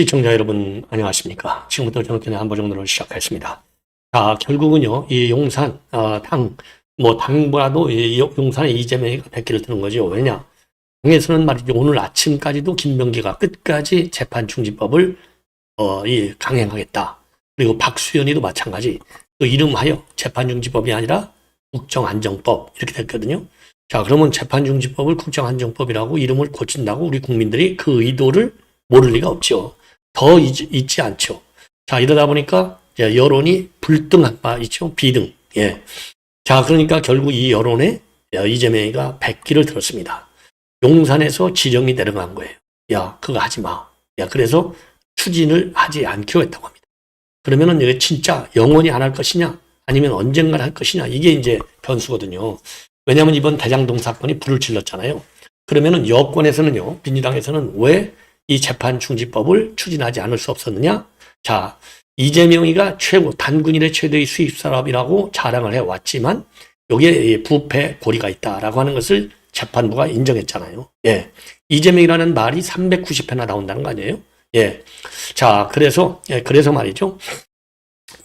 시청자 여러분 안녕하십니까? 지금부터 저녁전에 한번 정도를 시작하겠습니다. 자, 결국은요, 이 용산, 어, 당, 뭐, 당보다도 이 용- 용산에 이재명이가 백기를 드는 거죠. 왜냐? 당에서는 말이죠. 오늘 아침까지도 김병기가 끝까지 재판 중지법을, 어, 이, 강행하겠다. 그리고 박수현이도 마찬가지. 그 이름하여 재판 중지법이 아니라 국정안정법. 이렇게 됐거든요. 자, 그러면 재판 중지법을 국정안정법이라고 이름을 고친다고 우리 국민들이 그 의도를 모를 리가 없죠. 더 잊, 잊지 않죠. 자, 이러다 보니까 여론이 불등한 바 있죠. 비등. 예. 자, 그러니까 결국 이 여론에 이재명이가 백기를 들었습니다. 용산에서 지령이 내려간 거예요. 야, 그거 하지 마. 야, 그래서 추진을 하지 않기로 했다고 합니다. 그러면은 이게 진짜 영원히 안 할 것이냐? 아니면 언젠가 할 것이냐? 이게 이제 변수거든요. 왜냐하면 이번 대장동 사건이 불을 질렀잖아요. 그러면은 여권에서는요, 민주당에서는 왜 이 재판 중지법을 추진하지 않을 수 없었느냐? 자, 이재명이가 최고 단군일의 최대의 수입 사업이라고 자랑을 해왔지만 여기에 부패 고리가 있다라고 하는 것을 재판부가 인정했잖아요. 예. 이재명이라는 말이 390회나 나온다는 거 아니에요? 예. 자, 그래서, 예, 그래서 말이죠.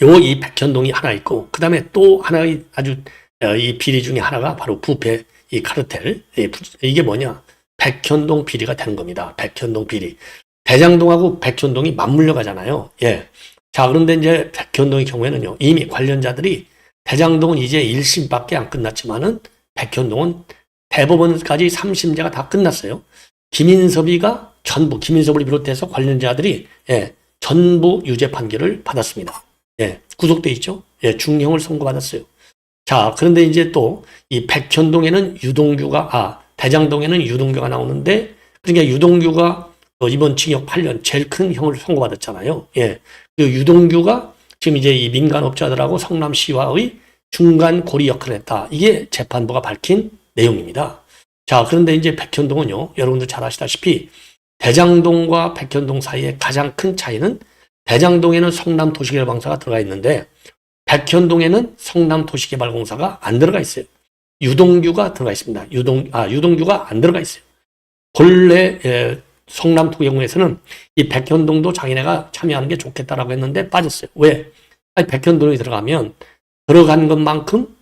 요 이 백현동이 하나 있고, 그 다음에 또 하나의 아주 어, 이 비리 중에 하나가 바로 부패 이 카르텔. 이 부- 이게 뭐냐? 백현동 비리가 되는 겁니다. 백현동 비리. 대장동하고 백현동이 맞물려 가잖아요. 예. 자, 그런데 이제 백현동의 경우에는요, 이미 관련자들이 대장동은 이제 1심밖에 안 끝났지만은 백현동은 대법원까지 3심제가 다 끝났어요. 김인섭이가 전부, 김인섭을 비롯해서 관련자들이, 예, 전부 유죄 판결을 받았습니다. 예, 구속돼 있죠? 예, 중형을 선고받았어요. 자, 그런데 이제 또 이 백현동에는 유동규가, 아, 대장동에는 유동규가 나오는데, 그러니까 유동규가 어, 이번 징역 8년 제일 큰 형을 선고받았잖아요. 예. 그 유동규가 지금 이제 이 민간업자들하고 성남시와의 중간 고리 역할을 했다. 이게 재판부가 밝힌 내용입니다. 자, 그런데 이제 백현동은요, 여러분들 잘 아시다시피 대장동과 백현동 사이에 가장 큰 차이는 대장동에는 성남 도시개발공사가 들어가 있는데 백현동에는 성남 도시개발공사가 안 들어가 있어요. 유동규가 들어가 있습니다. 유동, 아, 유동규가 안 들어가 있어요. 본래, 에, 성남 도경에서는 이 백현동도 자기네가 참여하는 게 좋겠다라고 했는데 빠졌어요. 왜? 아니, 백현동이 들어가면 들어간 것만큼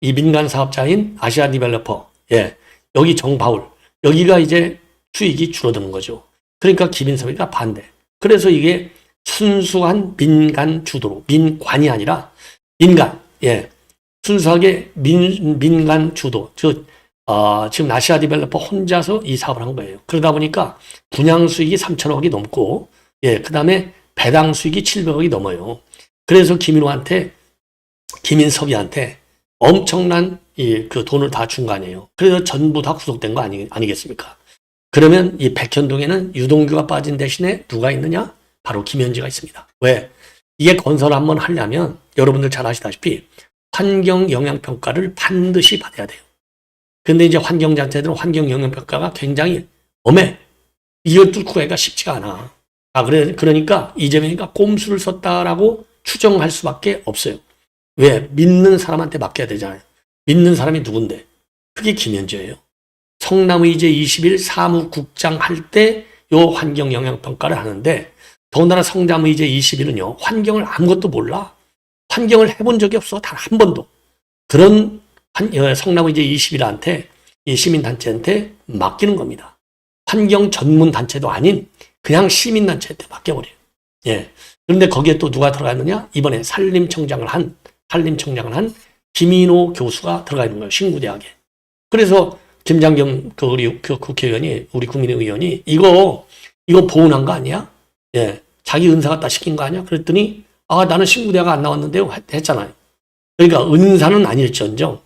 이 민간 사업자인 아시아 디벨로퍼, 예, 여기 정바울, 여기가 이제 수익이 줄어드는 거죠. 그러니까 김인섭이가 반대. 그래서 이게 순수한 민간 주도로, 민관이 아니라 민간, 예, 순수하게 민, 민간 주도, 즉, 어, 지금 아시아 디벨로퍼 혼자서 이 사업을 한 거예요. 그러다 보니까 분양 수익이 3천억이 넘고, 예, 그 다음에 배당 수익이 700억이 넘어요. 그래서 김인호한테, 김인섭이한테 엄청난 이 그 돈을 다 준 거 아니에요. 그래서 전부 다 구속된 거 아니, 아니겠습니까? 그러면 이 백현동에는 유동규가 빠진 대신에 누가 있느냐? 바로 김현지가 있습니다. 왜? 이게 건설 한번 하려면 여러분들 잘 아시다시피 환경 영향 평가를 반드시 받아야 돼요. 근데 이제 환경 단체들은 환경 영향 평가가 굉장히 엄해. 이걸 뚫고 가기가 쉽지가 않아. 아, 그래, 그러니까 이재명이가 꼼수를 썼다라고 추정할 수밖에 없어요. 왜? 믿는 사람한테 맡겨야 되잖아요. 믿는 사람이 누군데? 그게 김현지예요. 성남의제 20일 사무국장 할 때 요 환경 영향 평가를 하는데 더군다나 성남의제 21은요 환경을 아무것도 몰라. 환경을 해본 적이 없어. 단 한 번도. 그런 한- 어, 성남의제 21한테 이 시민단체한테 맡기는 겁니다. 환경 전문 단체도 아닌 그냥 시민단체한테 맡겨버려요. 예. 그런데 거기에 또 누가 들어갔느냐? 이번에 산림청장을 한, 산림청장을 한 김인호 교수가 들어가 있는 거예요. 신구대학에. 그래서 김장겸 그 우리 그 국회의원이, 우리 국민의원이 이거, 이거 보훈한 거 아니야? 예. 자기 은사 갖다 시킨 거 아니야? 그랬더니, 아, 나는 신구대학 안 나왔는데요. 했- 했잖아요. 그러니까 은사는 아닐지언정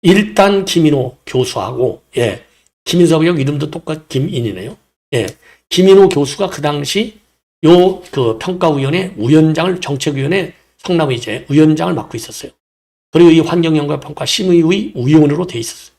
일단 김인호 교수하고 예 김인섭이하고 이름도 똑같 김인이네요. 예 김인호 교수가 그 당시 요 그 평가위원회 위원장을 정책위원회 성남의제 위원장을 맡고 있었어요. 그리고 이 환경영향평가 심의위 위원으로 돼 있었어요.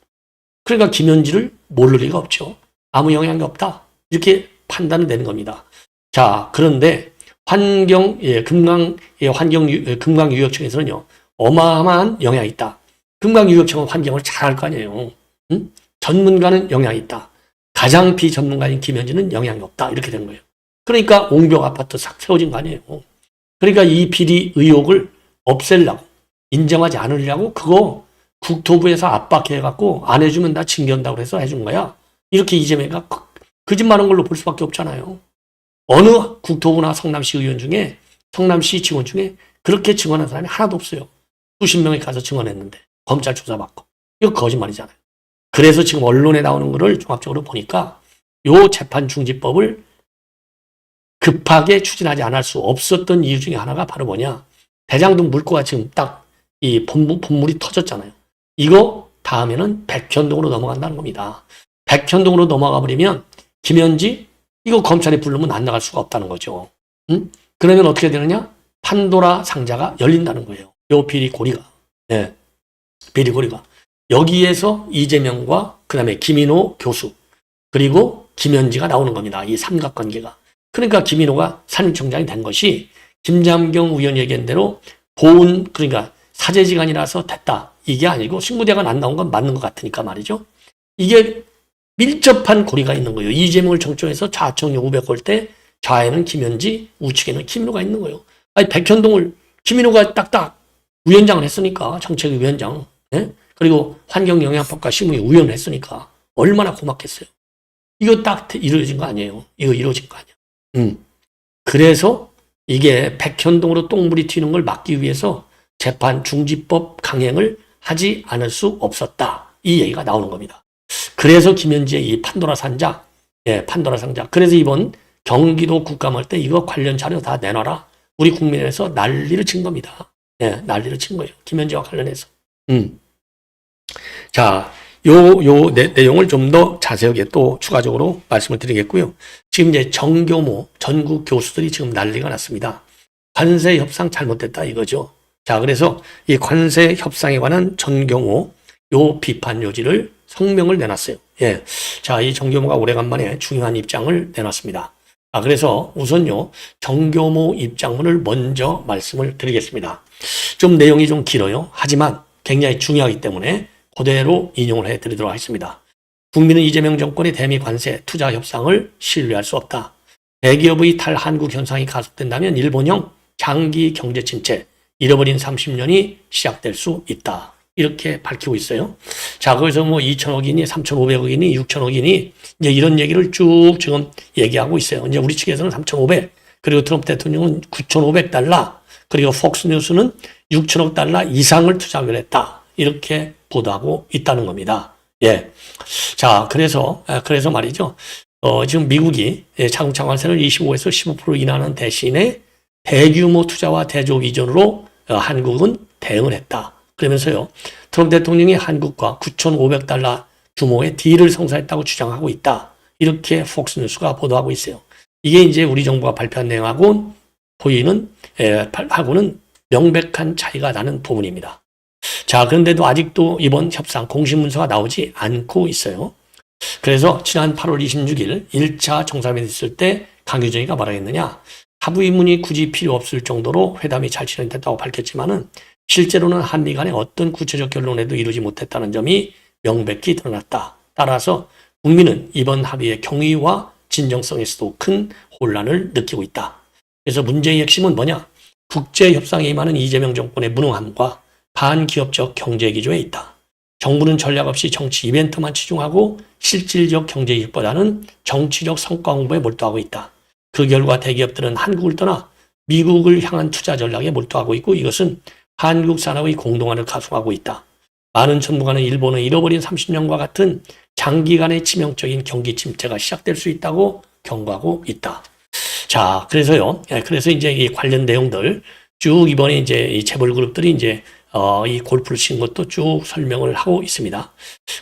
그러니까 김현지를 모를 리가 없죠. 아무 영향이 없다 이렇게 판단을 내는 겁니다. 자 그런데 환경 예 금강 예 환경 유- 금강유역청에서는요 어마어마한 영향이 있다. 금강유역청은 환경을 잘 할 거 아니에요. 응? 전문가는 영향이 있다. 가장 비전문가인 김현지는 영향이 없다. 이렇게 된 거예요. 그러니까 옹벽 아파트 싹 세워진 거 아니에요. 그러니까 이 비리 의혹을 없애려고 인정하지 않으려고 그거 국토부에서 압박해갖고 안 해주면 나 징계한다고 해서 해준 거야. 이렇게 이재명이가 거- 거짓말한 걸로 볼 수밖에 없잖아요. 어느 국토부나 성남시 의원 중에 성남시 직원 중에 그렇게 증언한 사람이 하나도 없어요. 수십 명이 가서 증언했는데 검찰 조사받고 이거 거짓말이잖아요. 그래서 지금 언론에 나오는 거를 종합적으로 보니까 요 재판 중지법을 급하게 추진하지 않을 수 없었던 이유 중에 하나가 바로 뭐냐. 대장동 물고가 지금 딱 이 본물, 본물이 터졌잖아요. 이거 다음에는 백현동으로 넘어간다는 겁니다. 백현동으로 넘어가 버리면 김현지 이거 검찰이 부르면 안 나갈 수가 없다는 거죠. 응? 그러면 어떻게 되느냐? 판도라 상자가 열린다는 거예요. 요 비리 고리가. 예. 비리 고리가. 여기에서 이재명과 그 다음에 김인호 교수 그리고 김현지가 나오는 겁니다. 이 삼각관계가. 그러니까 김인호가 산림청장이 된 것이 김장경 의원 얘기한 대로 보훈 그러니까 사제지간이라서 됐다. 이게 아니고 신고대관 안 나온 건 맞는 것 같으니까 말이죠. 이게 밀접한 고리가 있는 거예요. 이재명을 정점해서 좌청이 500걸 때 좌에는 김현지, 우측에는 김인호가 있는 거예요. 아니 백현동을 김인호가 딱딱 위원장을 했으니까 정책위 위원장, 예? 그리고 환경영향법과 심의 위원을 했으니까 얼마나 고맙겠어요. 이거 딱 이루어진 거 아니에요. 이거 이루어진 거 아니야. 음. 그래서 이게 백현동으로 똥물이 튀는 걸 막기 위해서 재판 중지법 강행을 하지 않을 수 없었다. 이 얘기가 나오는 겁니다. 그래서 김현지의 이 판도라 상자, 예, 판도라 상자. 그래서 이번 경기도 국감할 때 이거 관련 자료 다 내놔라. 우리 국민에서 난리를 친 겁니다. 예, 난리를 친 거예요. 김현지와 관련해서. 음. 자, 요, 요 내, 내용을 좀 더 자세하게 또 추가적으로 말씀을 드리겠고요. 지금 이제 정교모 전국 교수들이 지금 난리가 났습니다. 관세 협상 잘못됐다 이거죠. 자, 그래서 이 관세 협상에 관한 전경호 요 비판 요지를 성명을 내놨어요. 예. 자, 이 정교모가 오래간만에 중요한 입장을 내놨습니다. 아, 그래서 우선요, 정교모 입장문을 먼저 말씀을 드리겠습니다. 좀 내용이 좀 길어요. 하지만 굉장히 중요하기 때문에 그대로 인용을 해 드리도록 하겠습니다. 국민은 이재명 정권의 대미 관세 투자 협상을 신뢰할 수 없다. 대기업의 탈한국 현상이 가속된다면 일본형 장기 경제 침체, 잃어버린 30년이 시작될 수 있다. 이렇게 밝히고 있어요. 자, 거기서 뭐 2천억이니 3,500억이니 6천억이니 이제 이런 얘기를 쭉 지금 얘기하고 있어요. 이제 우리 측에서는 3,500, 그리고 트럼프 대통령은 9,500달러, 그리고 폭스뉴스는 6천억 달러 이상을 투자하기로 했다. 이렇게 보도하고 있다는 겁니다. 예. 자, 그래서, 아, 그래서 말이죠. 어, 지금 미국이 예, 자동차 관세를 25에서 15% 인하는 대신에 대규모 투자와 대조 이전으로 어, 한국은 대응을 했다. 그러면서요. 트럼프 대통령이 한국과 9,500달러 규모의 딜을 성사했다고 주장하고 있다. 이렇게 폭스뉴스가 보도하고 있어요. 이게 이제 우리 정부가 발표한 내용하고 보이는 에, 발- 하고는 명백한 차이가 나는 부분입니다. 자, 그런데도 아직도 이번 협상 공식 문서가 나오지 않고 있어요. 그래서 지난 8월 26일 1차 정상회담이 있을 때 강유정이가 했느냐. 하부의문이 굳이 필요 없을 정도로 회담이 잘 진행됐다고 밝혔지만은 실제로는 한미 간의 어떤 구체적 결론에도 이루지 못했다는 점이 명백히 드러났다. 따라서 국민은 이번 합의의 경위와 진정성에서도 큰 혼란을 느끼고 있다. 그래서 문제의 핵심은 뭐냐? 국제협상에 임하는 이재명 정권의 무능함과 반기업적 경제 기조에 있다. 정부는 전략 없이 정치 이벤트만 치중하고 실질적 경제 이익보다는 정치적 성과 홍보에 몰두하고 있다. 그 결과 대기업들은 한국을 떠나 미국을 향한 투자 전략에 몰두하고 있고 이것은 한국 산업의 공동화를 가속하고 있다. 많은 전문가는 일본의 잃어버린 30년과 같은 장기간의 치명적인 경기 침체가 시작될 수 있다고 경고하고 있다. 자, 그래서요. 예, 그래서 이제 이 관련 내용들 쭉 이번에 이제 이 재벌 그룹들이 이제 어, 이 골프를 친 것도 쭉 설명을 하고 있습니다.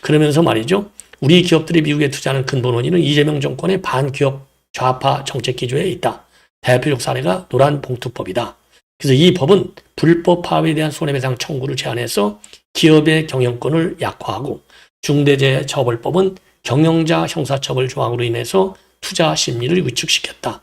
그러면서 말이죠. 우리 기업들이 미국에 투자하는 근본 원인은 이재명 정권의 반기업 좌파 정책 기조에 있다. 대표적 사례가 노란 봉투법이다. 그래서 이 법은 불법 파업에 대한 손해배상 청구를 제한해서 기업의 경영권을 약화하고 중대재해처벌법은 경영자 형사처벌 조항으로 인해서 투자 심리를 위축시켰다.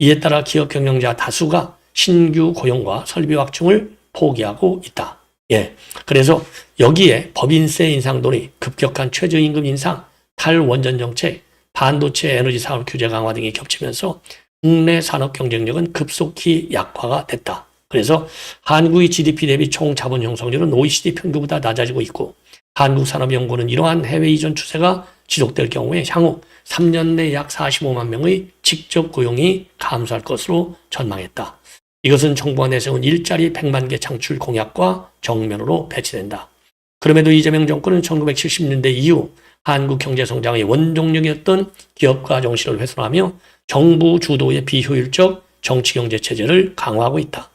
이에 따라 기업 경영자 다수가 신규 고용과 설비 확충을 포기하고 있다. 예. 그래서 여기에 법인세 인상돈이 급격한 최저임금 인상, 탈원전 정책, 반도체 에너지 사업 규제 강화 등이 겹치면서 국내 산업 경쟁력은 급속히 약화가 됐다. 그래서 한국의 GDP 대비 총 자본 형성률은 OECD 평균보다 낮아지고 있고 한국산업연구는 이러한 해외 이전 추세가 지속될 경우에 향후 3년 내 약 45만 명의 직접 고용이 감소할 것으로 전망했다. 이것은 정부가 내세운 일자리 100만 개 창출 공약과 정면으로 배치된다. 그럼에도 이재명 정권은 1970년대 이후 한국 경제 성장의 원동력이었던 기업가 정신을 훼손하며 정부 주도의 비효율적 정치 경제 체제를 강화하고 있다.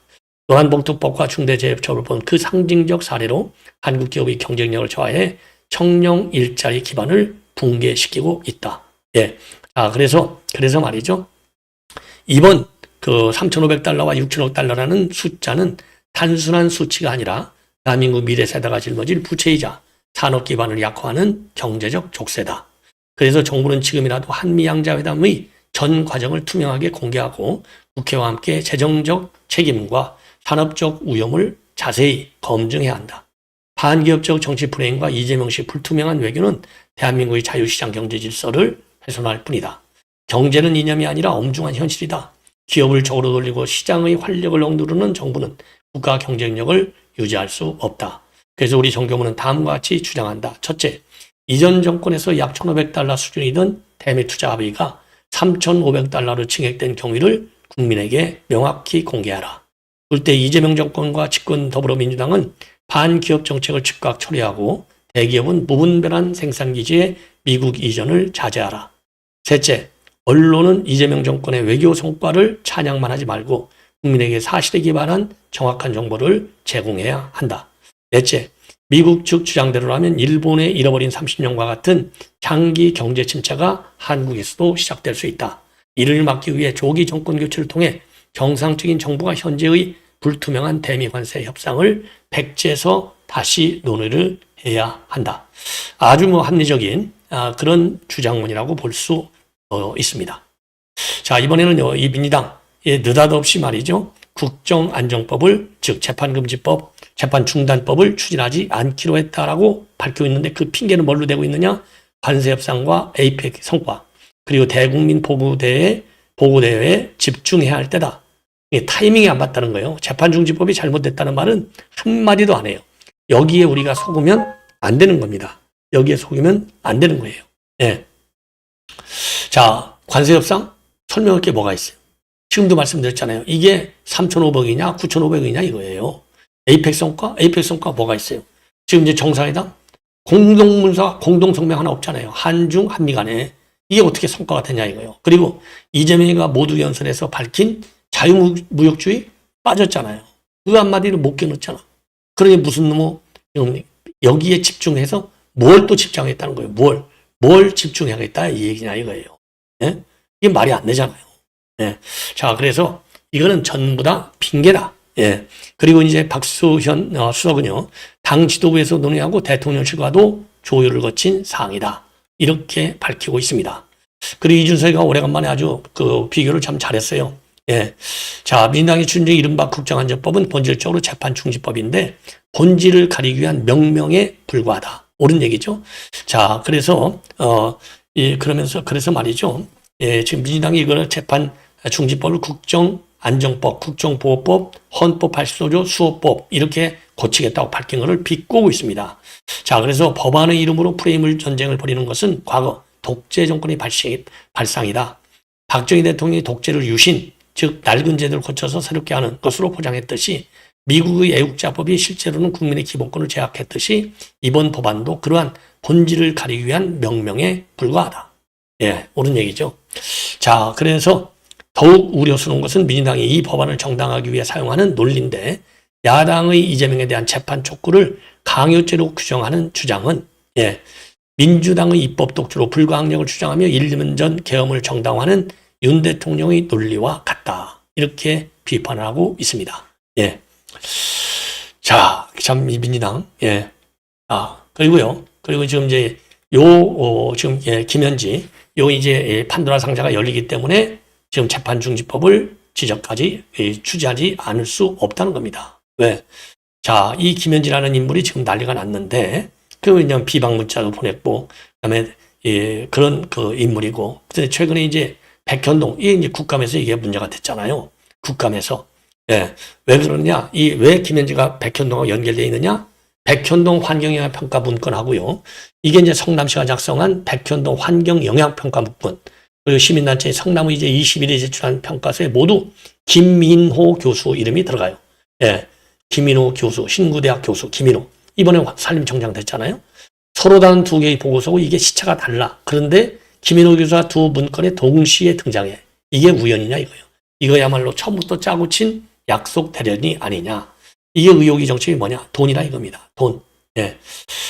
또한 봉투법과 중대재해처벌법 그 상징적 사례로 한국 기업의 경쟁력을 저하해 청령 일자리 기반을 붕괴시키고 있다. 예. 아, 그래서, 그래서 말이죠. 이번 그 3,500달러와 6,000억 달러라는 숫자는 단순한 수치가 아니라 대한민국 미래 세대가 짊어질 부채이자 산업 기반을 약화하는 경제적 족쇄다. 그래서 정부는 지금이라도 한미 양자 회담의 전 과정을 투명하게 공개하고 국회와 함께 재정적 책임과 산업적 위험을 자세히 검증해야 한다. 반기업적 정치 프레임과 이재명 씨 불투명한 외교는 대한민국의 자유시장 경제 질서를 훼손할 뿐이다. 경제는 이념이 아니라 엄중한 현실이다. 기업을 적으로 돌리고 시장의 활력을 억누르는 정부는 국가 경쟁력을 유지할 수 없다. 그래서 우리 정교문은 다음과 같이 주장한다. 첫째, 이전 정권에서 약 1,500달러 수준이던 대미 투자 합의가 3,500달러로 증액된 경위를 국민에게 명확히 공개하라. 둘째, 이재명 정권과 집권 더불어민주당은 반기업 정책을 즉각 처리하고 대기업은 무분별한 생산기지의 미국 이전을 자제하라. 셋째, 언론은 이재명 정권의 외교 성과를 찬양만 하지 말고 국민에게 사실에 기반한 정확한 정보를 제공해야 한다. 넷째, 미국 측 주장대로라면 일본의 잃어버린 30년과 같은 장기 경제 침체가 한국에서도 시작될 수 있다. 이를 막기 위해 조기 정권 교체를 통해 정상적인 정부가 현재의 불투명한 대미 관세 협상을 백지에서 다시 논의를 해야 한다. 아주 뭐 합리적인 아, 그런 주장문이라고 볼 수 있습니다. 자 이번에는요 이 민주당 예, 느닷없이 말이죠 국정안정법을 즉 재판금지법, 재판중단법을 추진하지 않기로 했다라고 밝히고 있는데 그 핑계는 뭘로 대고 있느냐? 관세협상과 에이펙 성과 그리고 대국민 보고대회 보고대회에 집중해야 할 때다. 타이밍이 안 맞다는 거예요. 재판중지법이 잘못됐다는 말은 한마디도 안 해요. 여기에 우리가 속으면 안 되는 겁니다. 여기에 속으면 안 되는 거예요. 예. 자, 관세협상 설명할 게 뭐가 있어요? 지금도 말씀드렸잖아요. 이게 3,500이냐, 9,500이냐 이거예요. 에이펙 성과? 에이펙 성과 뭐가 있어요? 지금 이제 정상회담? 공동문서, 공동성명 하나 없잖아요. 한중, 한미 간에. 이게 어떻게 성과가 되냐 이거예요. 그리고 이재명이가 모두 연설에서 밝힌 자유무역주의 빠졌잖아요. 그 한마디를 못 깨놓잖아. 그러니 무슨 뭐 여기에 집중해서 뭘 또 집중하겠다는 거예요. 뭘. 뭘 집중하겠다 이 얘기냐 이거예요. 예? 이게 말이 안 되잖아요. 예. 자, 그래서 이거는 전부 다 핑계다. 예. 그리고 이제 박수현 어, 수석은요, 당 지도부에서 논의하고 대통령실과도 조율을 거친 사항이다. 이렇게 밝히고 있습니다. 그리고 이준석이가 오래간만에 아주 그 비교를 참 잘했어요. 예. 자, 민당이 추진 이른바 국정안전법은 본질적으로 재판 중지법인데 본질을 가리기 위한 명명에 불과하다. 옳은 얘기죠. 자, 그래서 어, 예, 그러면서 그래서 말이죠. 예, 지금 민주당이 이거를 재판 중지법을 국정안정법, 국정보호법, 헌법 80조조 수호법 이렇게 고치겠다고 밝힌 것을 비꼬고 있습니다. 자, 그래서 법안의 이름으로 프레임을 전쟁을 벌이는 것은 과거 독재 정권의 발상이다. 박정희 대통령이 독재를 유신, 즉 낡은 제도를 고쳐서 새롭게 하는 것으로 포장했듯이 미국의 애국자법이 실제로는 국민의 기본권을 제약했듯이 이번 법안도 그러한 본질을 가리기 위한 명명에 불과하다. 예, 옳은 얘기죠. 자, 그래서 더욱 우려스러운 것은 민주당이 이 법안을 정당하기 위해 사용하는 논리인데 야당의 이재명에 대한 재판 촉구를 강요죄로 규정하는 주장은 예, 민주당의 입법 독주로 불가항력을 주장하며 1년 전 계엄을 정당화하는 윤 대통령의 논리와 같다. 이렇게 비판을 하고 있습니다. 예. 자, 참, 이 민주당, 예. 아, 그리고요. 그리고 지금 이제 요, 어, 지금, 예, 김현지, 요 이제 예, 판도라 상자가 열리기 때문에 지금 재판 중지법을 지적까지 예, 취지하지 않을 수 없다는 겁니다. 왜? 자, 이 김현지라는 인물이 지금 난리가 났는데, 그 그냥 비방 문자도 보냈고, 그 다음에, 예, 그런 그 인물이고, 근데 최근에 이제 백현동 이게 이제 국감에서 이게 문제가 됐잖아요. 국감에서 예. 왜 그러느냐? 이 왜 김현지가 백현동하고 연결되어 있느냐? 백현동 환경영향평가 문건하고요. 이게 이제 성남시가 작성한 백현동 환경영향평가 문건. 그리고 시민단체 성남의 이제 20일에 제출한 평가서에 모두 김민호 교수 이름이 들어가요. 예. 김민호 교수, 신구대학 교수, 김민호. 이번에 산림청장 됐잖아요. 서로 다른 두 개의 보고서고 이게 시차가 달라. 그런데 김민호 교수가 두 문건에 동시에 등장해. 이게 우연이냐 이거예요. 이거야말로 처음부터 짜고 친 약속 대련이 아니냐. 이게 의혹의 정책이 뭐냐? 돈이라 이겁니다. 돈. 예.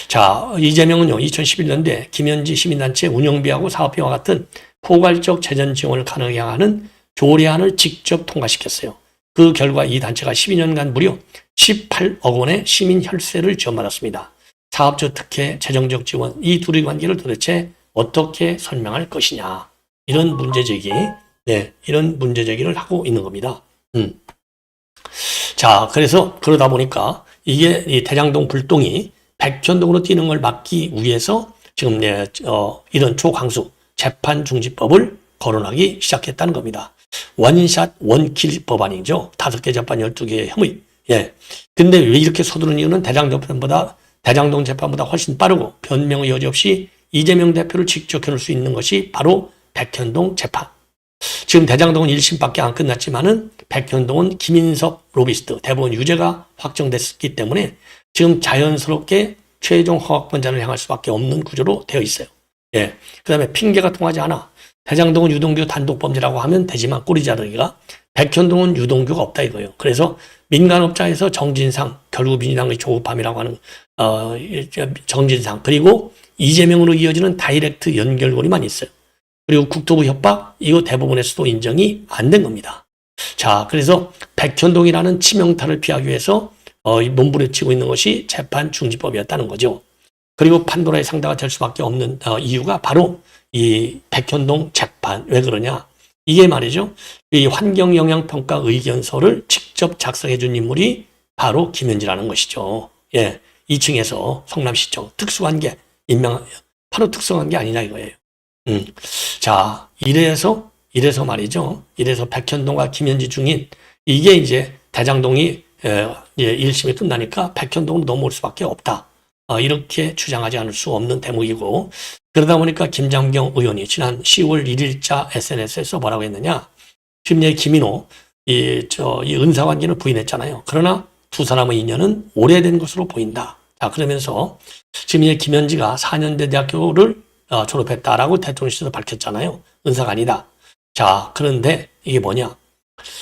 자, 이재명은요, 2011년도에 김현지 시민단체 운영비하고 사업비와 같은 포괄적 재정 지원을 가능하게 하는 조례안을 직접 통과시켰어요. 그 결과 이 단체가 12년간 무려 18억 원의 시민 혈세를 지원받았습니다. 사업적 특혜, 재정적 지원, 이 둘의 관계를 도대체 어떻게 설명할 것이냐. 이런 문제 제기, 네, 이런 문제 제기를 하고 있는 겁니다. 음. 자, 그래서 그러다 보니까 이게 이 대장동 불똥이 백현동으로 뛰는 걸 막기 위해서 지금 네, 어, 이런 초강수 재판 중지법을 거론하기 시작했다는 겁니다. 원샷 원킬 법안이죠. 다섯 개 재판 열두 개의 혐의. 예. 근데 왜 이렇게 서두른 이유는 대장동 재판보다 대장동 재판보다 훨씬 빠르고 변명의 여지 없이 이재명 대표를 직접 겨룰 수 있는 것이 바로 백현동 재판. 지금 대장동은 1심밖에 안 끝났지만은 백현동은 김인석 로비스트 대법원 유죄가 확정됐기 때문에 지금 자연스럽게 최종 허가권자를 향할 수밖에 없는 구조로 되어 있어요. 예. 그 다음에 핑계가 통하지 않아. 대장동은 유동규 단독 범죄라고 하면 되지만 꼬리 자르기가 백현동은 유동규가 없다 이거예요. 그래서 민간업자에서 정진상 결국 민주당의 조급함이라고 하는 어 정진상 그리고 이재명으로 이어지는 다이렉트 연결고리만 있어요. 그리고 국토부 협박 이거 대법원에서도 인정이 안 된 겁니다. 자 그래서 백현동이라는 치명타를 피하기 위해서 어, 몸부림치고 있는 것이 재판 중지법이었다는 거죠. 그리고 판도라의 상대가 될 수밖에 없는 어, 이유가 바로 이 백현동 재판 왜 그러냐? 이게 말이죠. 이 환경 영향 평가 의견서를 직접 작성해 준 인물이 바로 김현지라는 것이죠. 예. 2층에서 성남시청 특수관계 임명 바로 특수관계 아니냐 이거예요. 음. 자, 이래서 이래서 말이죠. 이래서 백현동과 김현지 중인 이게 이제 대장동이 에, 예, 1심이 끝나니까 백현동으로 넘어올 수밖에 없다. 어, 이렇게 주장하지 않을 수 없는 대목이고 그러다 보니까 김장경 의원이 지난 10월 1일자 SNS에서 뭐라고 했느냐 지금 예 김인호 이, 저, 이 은사관계는 부인했잖아요. 그러나 두 사람의 인연은 오래된 것으로 보인다. 자, 그러면서 지금 이 김현지가 4년대 대학교를 어, 졸업했다라고 대통령실에서 밝혔잖아요. 은사가 아니다. 자, 그런데 이게 뭐냐?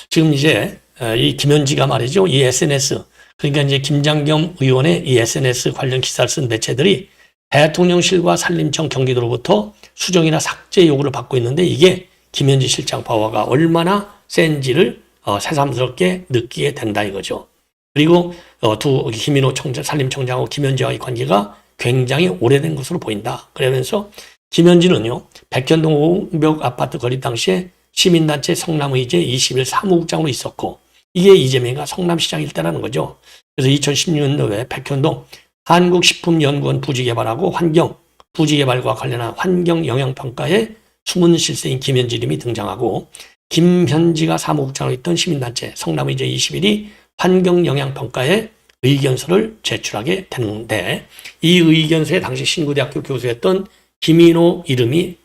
지금 이제 어, 이 김현지가 말이죠. 이 SNS 그러니까 이제 김장겸 의원의 이 SNS 관련 기사를 쓴 매체들이 대통령실과 산림청 경기도로부터 수정이나 삭제 요구를 받고 있는데 이게 김현지 실장 파워가 얼마나 센지를 어, 새삼스럽게 느끼게 된다 이거죠. 그리고 어, 두 김인호 청장, 산림청장하고 김현지와의 관계가 굉장히 오래된 것으로 보인다. 그러면서 김현지는요, 백현동 오벽 아파트 건립 당시에 시민단체 성남의제 21 사무국장으로 있었고, 이게 이재명이가 성남시장일 때라는 거죠. 그래서 2016년도에 백현동 한국식품연구원 부지개발하고 환경, 부지개발과 관련한 환경영향평가에 숨은 실세인 김현지 이름이 등장하고 김현지가 사무국장으로 있던 시민단체 성남의제 21이 환경영향평가에 의견서를 제출하게 되는데 이 의견서에 당시 신구대학교 교수였던 김인호 이름이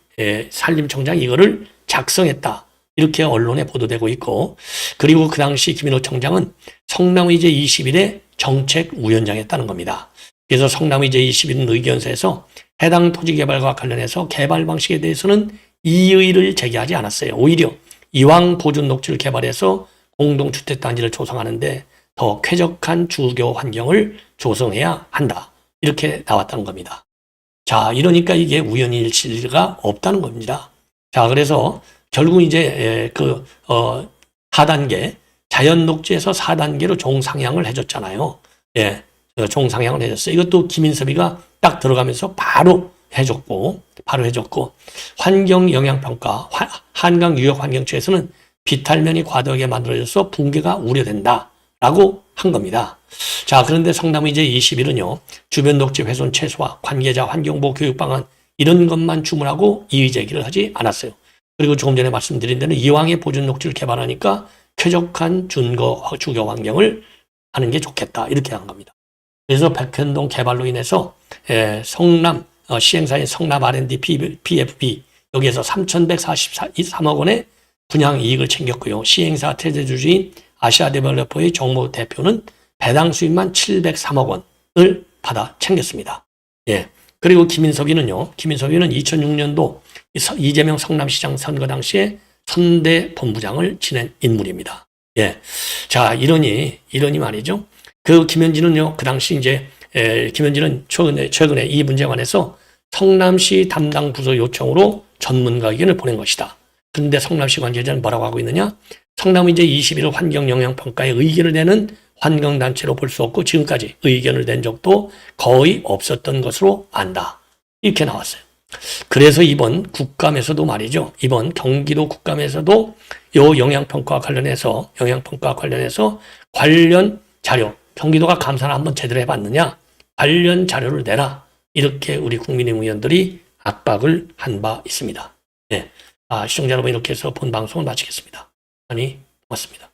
산림청장 이거를 작성했다. 이렇게 언론에 보도되고 있고 그리고 그 당시 김인호 청장은 성남의 제 21의 정책위원장이었다는 겁니다. 그래서 성남의 제 21은 의견서에서 해당 토지 개발과 관련해서 개발 방식에 대해서는 이의를 제기하지 않았어요. 오히려 이왕 보존 녹지를 개발해서 공동주택단지를 조성하는데 더 쾌적한 주거 환경을 조성해야 한다. 이렇게 나왔다는 겁니다. 자, 이러니까 이게 우연일 실리가 없다는 겁니다. 자, 그래서 결국 이제 그, 어, 4단계, 자연 녹지에서 4단계로 종상향을 해줬잖아요. 예, 종상향을 해줬어요. 이것도 김인섭이가 딱 들어가면서 바로 해줬고, 바로 해줬고, 환경 영향평가, 한강 유역 환경처에서는 비탈면이 과도하게 만들어져서 붕괴가 우려된다. 라고 한 겁니다. 자, 그런데 성남의 이제 21은요, 주변 녹지 훼손 최소화, 관계자 환경보호 교육 방안, 이런 것만 주문하고 이의 제기를 하지 않았어요. 그리고 조금 전에 말씀드린 대로 이왕에 보존 녹지를 개발하니까 쾌적한 준거 주거 환경을 하는 게 좋겠다 이렇게 한 겁니다. 그래서 백현동 개발로 인해서 에, 성남 어, 시행사인 성남 R&D PFB 여기에서 3,143억 원의 분양 이익을 챙겼고요. 시행사 태제주주인 아시아데벨로퍼의 정모 대표는 배당 수입만 703억 원을 받아 챙겼습니다. 예. 그리고 김인석이는요. 김인석이는 2006년도 이재명 성남시장 선거 당시에 선대 본부장을 지낸 인물입니다. 예. 자, 이러니, 이러니 말이죠. 그 김현진은요, 그 당시 이제, 에, 김현진은 최근에, 최근에 이 문제에 관해서 성남시 담당 부서 요청으로 전문가 의견을 보낸 것이다. 그런데 성남시 관계자는 뭐라고 하고 있느냐? 성남은 이제 21일 환경영향평가에 의견을 내는 환경단체로 볼 수 없고 지금까지 의견을 낸 적도 거의 없었던 것으로 안다. 이렇게 나왔어요. 그래서 이번 국감에서도 말이죠. 이번 경기도 국감에서도 요 영향평가와 관련해서 영향평가와 관련해서 관련 자료 경기도가 감사를 한번 제대로 해봤느냐 관련 자료를 내라 이렇게 우리 국민의힘 의원들이 압박을 한 바 있습니다. 네. 아, 시청자 여러분 이렇게 해서 본 방송을 마치겠습니다. 아니 고맙습니다.